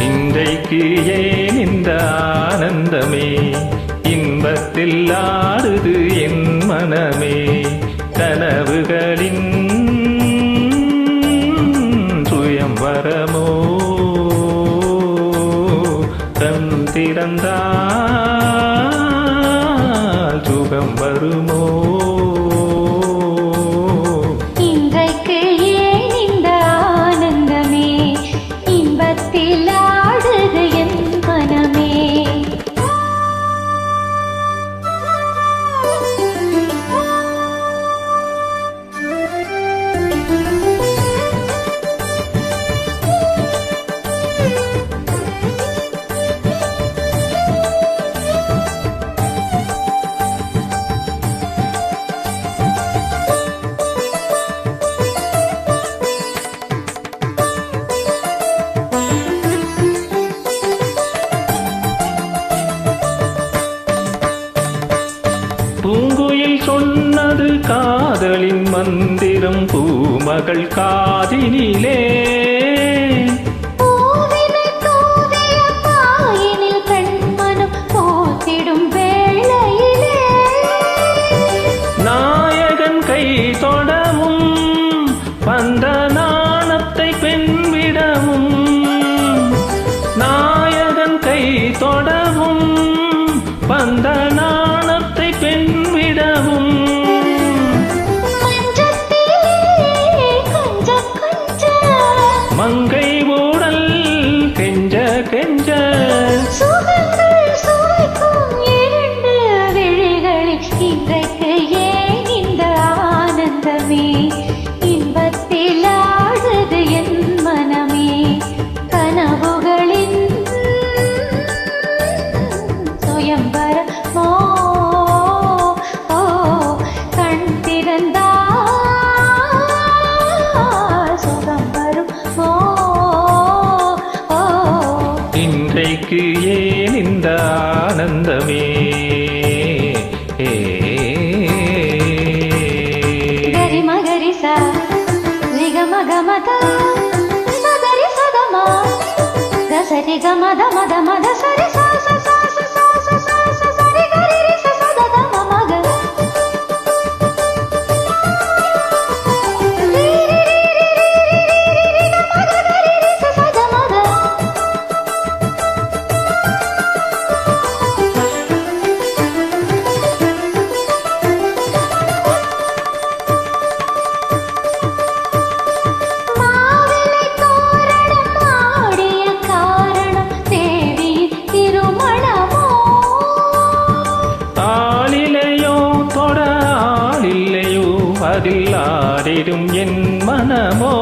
இன்றைக்கு ஏன் இந்த ஆனந்தமே? இன்பத்தில் ஆடுது என் மனமே. கனவுகளின் சுயம்பரமோ கண் திறந்தால் சுகம் வருமோ? மந்திரம் பூமகள் காதினிலே. நாயகன் கை தொடவும் வந்த நாணத்தை பெண்விடவும் நாயகன் கை தொட எனக்கு ஏன் இந்த ஆனந்தமே గరిసా నిగమ గమత సదరి సదమా గసరి గమద మద మద సరి స யாரிடும் என் மனமோ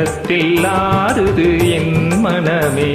மனத்தில் ஆறுது என் மனமே.